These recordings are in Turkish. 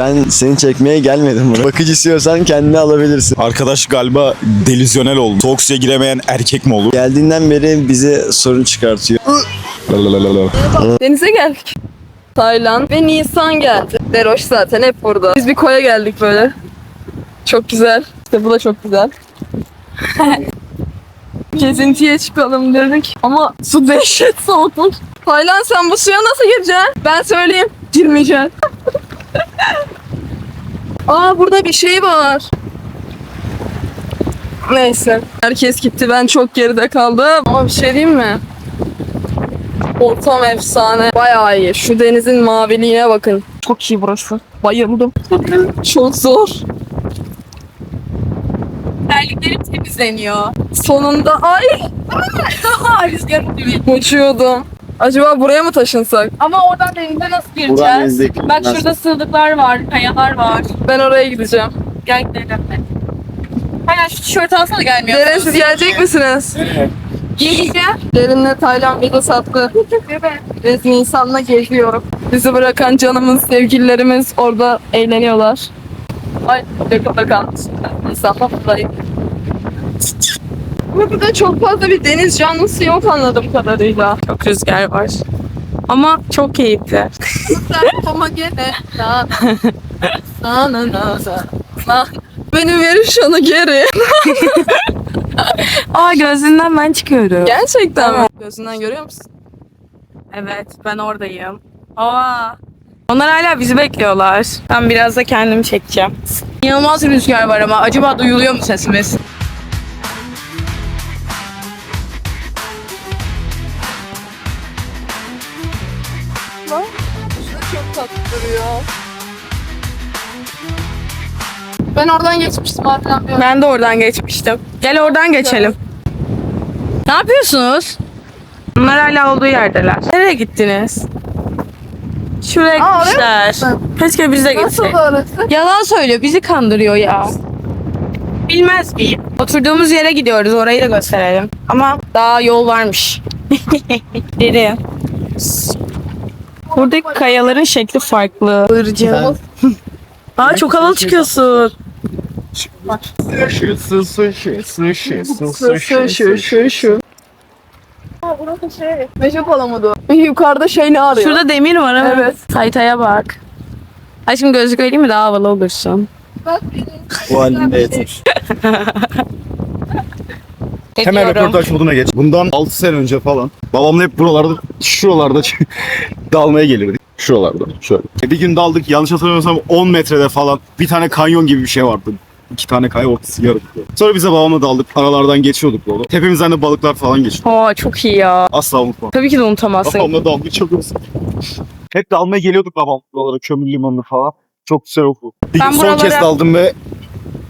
Ben seni çekmeye gelmedim buraya. Bakıcı istiyorsan kendini alabilirsin. Arkadaş galiba delüzyonel oldu. Soğuk suya giremeyen erkek mi olur? Geldiğinden beri bize sorun çıkartıyor. Denize geldik. Tayland ve Nisan geldi. Deroş zaten hep burada. Biz bir koya geldik böyle. Çok güzel. İşte bu da çok güzel. Gezintiye çıkalım dedik. Ama su dehşet soğukmuş. Tayland sen bu suya nasıl gireceksin? Ben söyleyeyim. Girmeyeceksin. Aa burada bir şey var. Neyse. Herkes gitti. Ben çok geride kaldım. Ama bir şey diyeyim mi? Ortam efsane. Bayağı iyi. Şu denizin maviliğine bakın. Çok iyi burası. Bayıldım. Çok zor. Terliklerim temizleniyor. Sonunda ay Rüzgar gibi. uçuyordum. Acaba buraya mı taşınsak? Ama oradan denize nasıl gireceğiz? denizdeki- Bak şurada sığlıklar var, kayalar var. Ben oraya gideceğim. Gel gidelim. Aynen şu tişört alsana gelmiyor. Deren siz gelecek misiniz? Geleceğim. Derinle Tayland bizi sattı. Biz Nisan'la geziyoruz. Bizi bırakan canımız, sevgililerimiz orada eğleniyorlar. Ay yakında kalmış. Nisan'la buradayım. Burada çok fazla bir deniz canlısı yok anladığım kadarıyla. Çok rüzgar var. Ama çok keyifli. Ama gene na na na na na Beni verin şunu geri. Aa gözünden ben çıkıyorum. Gerçekten mi? Gözünden görüyor musun? Evet ben oradayım. Aa. Onlar hala bizi bekliyorlar. Ben biraz da kendimi çekeceğim. İnanılmaz rüzgar var ama acaba duyuluyor mu sesimiz? Ben oradan geçmiştim bir ara. Ben de oradan geçmiştim. Gel oradan geçelim. Ne yapıyorsunuz? Bunlar hala olduğu yerdeler. Nereye gittiniz? Şuraya Aa, oraya gitmişler. Keşke biz de Nasıl gitsek. orası? Yalan söylüyor. Bizi kandırıyor ya. Bilmez miyim? Oturduğumuz yere gidiyoruz. Orayı da gösterelim. Ama daha yol varmış. Deri. Buradaki kayaların şekli farklı. Ircı. Aa çok havalı çıkıyorsun. Sushi, sushi, sushi, Şu şu şu şu. Aa burası şey. Meşe palamadu. Yukarıda şey ne arıyor? Şurada demir var evet. Evet. Saytaya bak. Aşkım gözlük vereyim mi daha havalı olursun. Bak Bu halinde yeter. Hemen röportaj moduna geç. Bundan 6 sene önce falan babamla hep buralarda, şuralarda dalmaya gelirdik. Şuralarda, şöyle. Bir gün daldık, yanlış hatırlamıyorsam 10 metrede falan bir tane kanyon gibi bir şey vardı. İki tane kaya ortası yarım. Sonra bize babamla daldık. Aralardan geçiyorduk böyle. Tepemizden de balıklar falan geçiyor. Aa çok iyi ya. Asla unutmam. Tabii ki de unutamazsın. Babamla çok özledim. Hep dalmaya geliyorduk babam buralara kömür limanı falan. Çok güzel okul. Bir Ben gün son kez buralara- daldım ve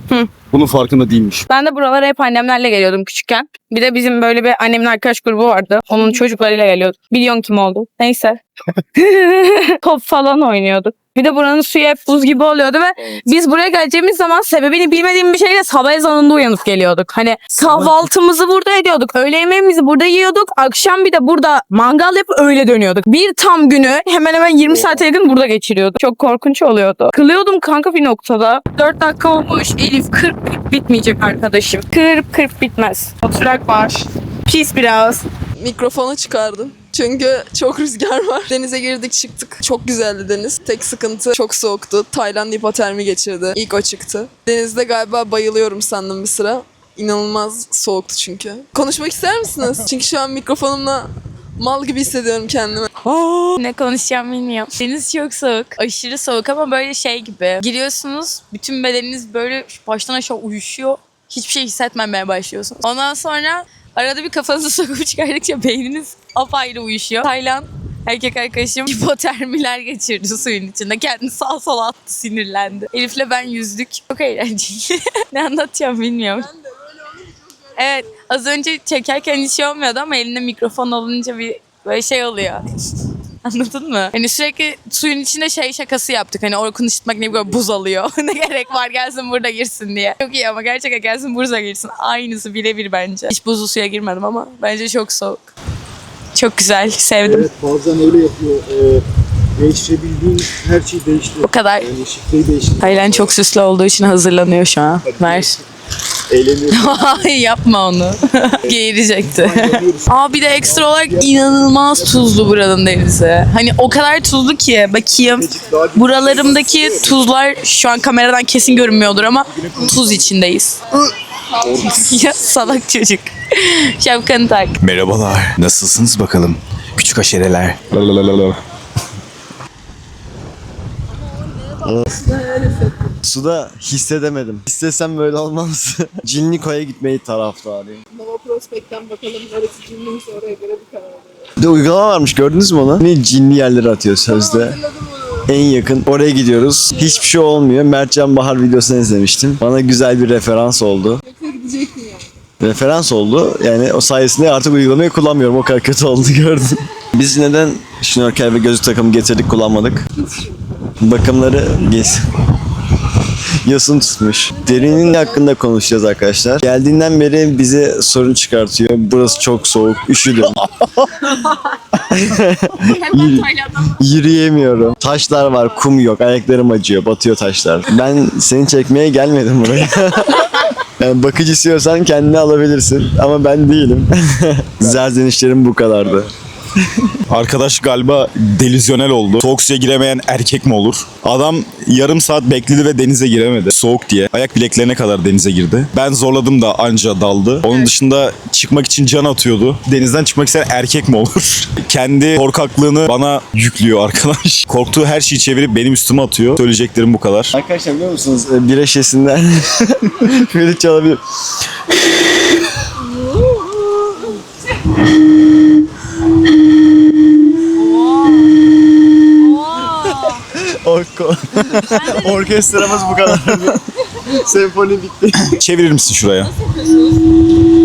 Hı. bunun farkında değilmiş. Ben de buralara hep annemlerle geliyordum küçükken. Bir de bizim böyle bir annemin arkadaş grubu vardı. Onun çocuklarıyla geliyorduk. Biliyorsun kim oldu. Neyse. Top falan oynuyorduk. Bir de buranın suyu hep buz gibi oluyordu ve biz buraya geleceğimiz zaman sebebini bilmediğim bir şeyle sabah ezanında uyanıp geliyorduk. Hani kahvaltımızı burada ediyorduk. Öğle yemeğimizi burada yiyorduk. Akşam bir de burada mangal yapıp öyle dönüyorduk. Bir tam günü hemen hemen 20 saate yakın burada geçiriyorduk. Çok korkunç oluyordu. Kılıyordum kanka bir noktada. 4 dakika olmuş. Elif 40 bitmeyecek arkadaşım. 40 40 bitmez. Oturak var. Pis biraz. Mikrofonu çıkardım. Çünkü çok rüzgar var. Denize girdik çıktık. Çok güzeldi deniz. Tek sıkıntı çok soğuktu. Tayland hipotermi geçirdi. İlk o çıktı. Denizde galiba bayılıyorum sandım bir sıra. İnanılmaz soğuktu çünkü. Konuşmak ister misiniz? çünkü şu an mikrofonumla mal gibi hissediyorum kendimi. Ne konuşacağım bilmiyorum. Deniz çok soğuk. Aşırı soğuk ama böyle şey gibi. Giriyorsunuz bütün bedeniniz böyle baştan aşağı uyuşuyor. Hiçbir şey hissetmemeye başlıyorsunuz. Ondan sonra arada bir kafanızı sokup çıkardıkça beyniniz apayrı uyuşuyor. Tayland erkek arkadaşım hipotermiler geçirdi suyun içinde. Kendini sağa sola attı sinirlendi. Elif'le ben yüzdük. Çok eğlenceli. ne anlatacağım bilmiyorum. Evet az önce çekerken hiç şey olmuyordu ama elinde mikrofon olunca bir böyle şey oluyor. Anladın mı? Hani sürekli suyun içinde şey şakası yaptık. Hani Orkun ışıtmak ne böyle buz alıyor. ne gerek var gelsin burada girsin diye. Çok iyi ama gerçekten gelsin burada girsin. Aynısı birebir bence. Hiç buzlu suya girmedim ama bence çok soğuk. Çok güzel. Sevdim. bazen öyle yapıyor. Değiştirebildiğin her şey değişti. O kadar. Yani şifreyi değiştir. Taylan çok süslü olduğu için hazırlanıyor şu an. Ver. Eğleniyorum. Hayır yapma onu. Geğirecekti. Aa bir de ekstra olarak inanılmaz tuzlu buranın denizi. Hani o kadar tuzlu ki bakayım. Buralarımdaki tuzlar şu an kameradan kesin görünmüyordur ama tuz içindeyiz. ya salak çocuk. Şapkanı tak. Merhabalar. Nasılsınız bakalım? Küçük aşereler. Suda hissedemedim. Hissetsem böyle olmaz. Cinliko'ya gitmeyi taraftarıyım. Nova Prospect'ten bakalım neresi cinliyse oraya göre bir karar verelim. Bir de uygulama varmış gördünüz mü onu? Ne cinli yerleri atıyor sözde. En yakın oraya gidiyoruz. Hiçbir şey olmuyor. Mertcan Bahar videosunu izlemiştim. Bana güzel bir referans oldu. Gidecektin yani. Referans oldu. Yani o sayesinde artık uygulamayı kullanmıyorum. O kadar kötü oldu gördüm. Biz neden şnorkel ve gözlük takımı getirdik kullanmadık? Bakımları geç. Yosun tutmuş. Derinin hakkında konuşacağız arkadaşlar. Geldiğinden beri bize sorun çıkartıyor. Burası çok soğuk. Üşüdüm. Yürüyemiyorum. Taşlar var, kum yok. Ayaklarım acıyor, batıyor taşlar. Ben seni çekmeye gelmedim buraya. Yani bakıcı istiyorsan kendini alabilirsin ama ben değilim. Zerzenişlerim bu kadardı. Arkadaş galiba delüzyonel oldu. Soğuk suya giremeyen erkek mi olur? Adam yarım saat bekledi ve denize giremedi. Soğuk diye. Ayak bileklerine kadar denize girdi. Ben zorladım da anca daldı. Onun dışında çıkmak için can atıyordu. Denizden çıkmak isteyen erkek mi olur? Kendi korkaklığını bana yüklüyor arkadaş. Korktuğu her şeyi çevirip benim üstüme atıyor. Söyleyeceklerim bu kadar. Arkadaşlar biliyor musunuz e, bira şişesinden böyle çalabilir. Rokko. Orkestramız bu kadar. Senfoni bitti. Çevirir misin şuraya?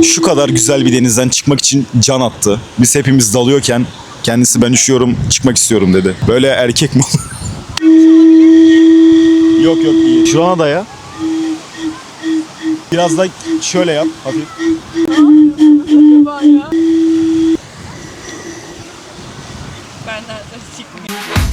Şu kadar güzel bir denizden çıkmak için can attı. Biz hepimiz dalıyorken kendisi ben üşüyorum çıkmak istiyorum dedi. Böyle erkek mi yok yok iyi. Şurana da ya. Biraz da şöyle yap hafif. Benden ses çıkmıyor.